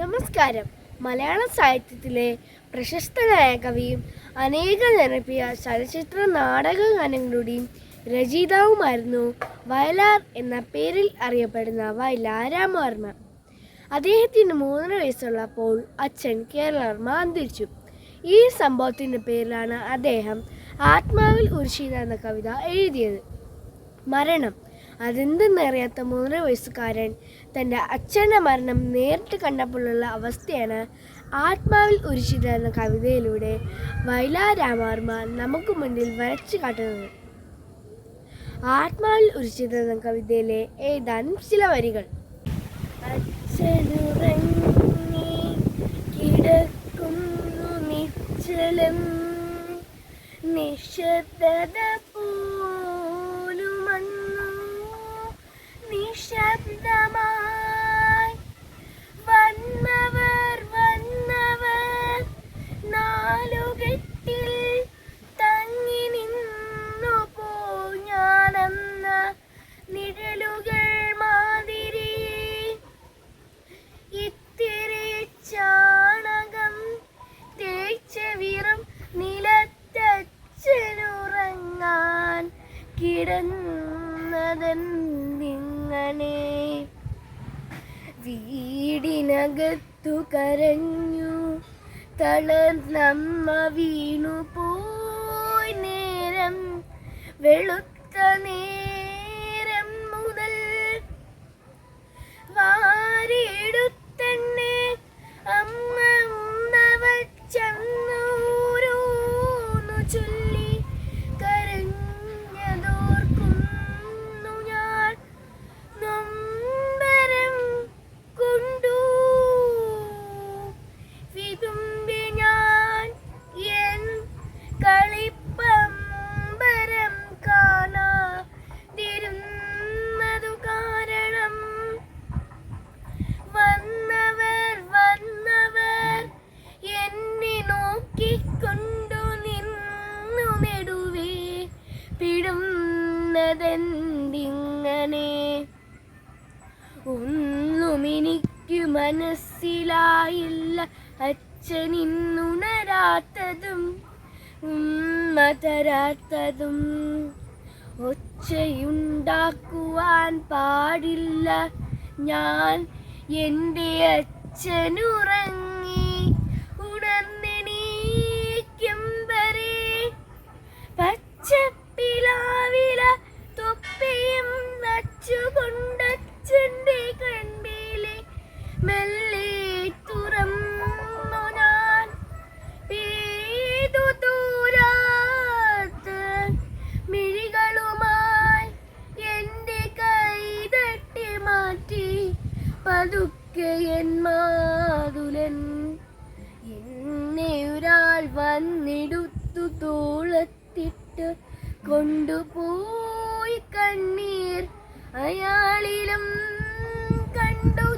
നമസ്കാരം. മലയാള സാഹിത്യത്തിലെ പ്രശസ്തനായ കവിയും അനേക ജനപ്രിയ ചലച്ചിത്ര നാടക ഗാനങ്ങളുടെയും രചയിതാവുമായിരുന്നു വയലാർ എന്ന പേരിൽ അറിയപ്പെടുന്ന വയലാർ രാമവർമ്മ അദ്ദേഹത്തിന് മൂന്നര വയസ്സുള്ളപ്പോൾ അച്ഛൻ കേരളവർമ്മ അന്തരിച്ചു ഈ സംഭവത്തിന്റെ പേരിലാണ് അദ്ദേഹം ആത്മാവിൽ ഉരുശീന എന്ന കവിത എഴുതിയത്. മരണം. അതെന്തെന്നറിയാത്ത മൂന്നര വയസ്സുകാരൻ തന്റെ അച്ഛന്റെ മരണം നേരിട്ട് കണ്ടപ്പോഴുള്ള അവസ്ഥയാണ് ആത്മാവിൽ ഉരുശിത എന്ന കവിതയിലൂടെ വയലാർ രാമവർമ്മ നമുക്ക് മുന്നിൽ വരച്ചു കാട്ടുന്നത്. ആത്മാവിൽ ഉരുശിത എന്ന കവിതയിലെ ഏതാനും ചില വരികൾ. അച്ഛനുറങ്ങി നിശബ്ദമായി. വന്നവർ വന്നവർ നാലുകെട്ടിൽ തങ്ങി നിന്നു പോ. ഞാനെന്ന നിഴലുകൾ മാതിരി ഇത്തിരി ചാണകം തേച്ച വിറും നിലത്തച്ഛനുറങ്ങാൻ കിടന്നതെന്നിങ്ങനെ വീടിനകത്തു കരഞ്ഞു. തളർന്നമ്മ വീണു പോയി നേരം വെളുത്ത നേരം പിടുന്നതെന്തിങ്ങനെ ഒന്നും എനിക്ക് മനസ്സിലായില്ല അച്ഛനിന്നുണരാത്തതും ഉമ്മ തരാത്തതും ഒച്ചയുണ്ടാക്കുവാൻ പാടില്ല. ഞാൻ എന്റെ അച്ഛനുറങ്ങി ഉണർന്നെണീക്കും വരെ. പച്ചപ്പിലാവില മാതുലൻ എന്നെ ഒരാൾ വന്നിടുത്തു തോളത്തിട്ട് കൊണ്ടുപോയി കണ്ണീർ അയാളിലും കണ്ടു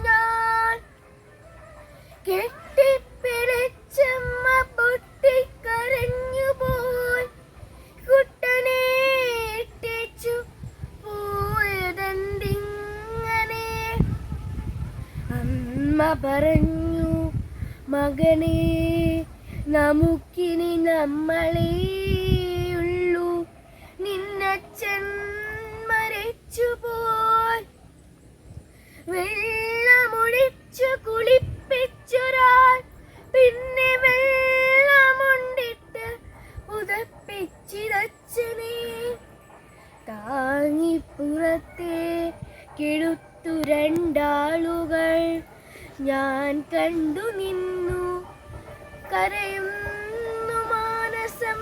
പറഞ്ഞു മകനെ നമുക്കിനി നമ്മളേ നിന്നച്ഛൻ മരിച്ചു പോയി വെള്ളമൊഴിച്ചു കുളിപ്പിച്ചൊരാൾ പിന്നെ വെള്ളമുണ്ടിട്ട് പുതപ്പിച്ചിരച്ചനെ താങ്ങിപ്പുറത്തെ കെടുത്തു രണ്ടാളുകൾ. ഞാൻ കണ്ടു നിന്നു കരയുന്നു മാനസം.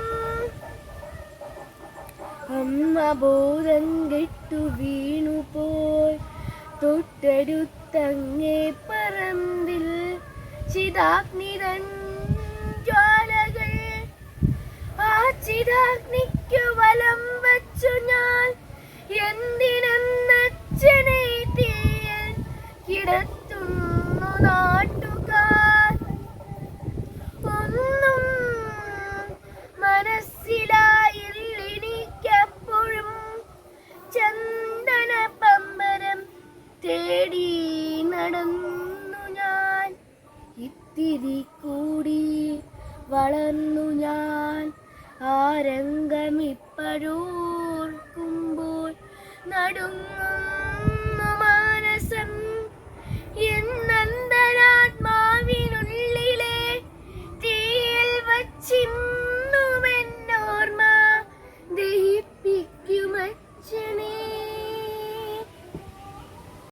അമ്മ ബോധം കെട്ടു വീണുപോയി തൊട്ടടുത്തങ്ങേ പറമ്പിൽ ചിതാഗ്നിതൻ ജ്വാലകൾ. ആ ചിതാഗ്നിക്കു വലം വച്ചു ഞാൻ. എന്തിനെന്നച്ഛനെ തീയൻ കിടത്തുന്നു നാട്ടുകാർ. തേടി നടന്നു ഞാൻ. വളർന്നു ഞാൻ. ആ രംഗമിപ്പോഴോർക്കുമ്പോൾ നടുങ്ങും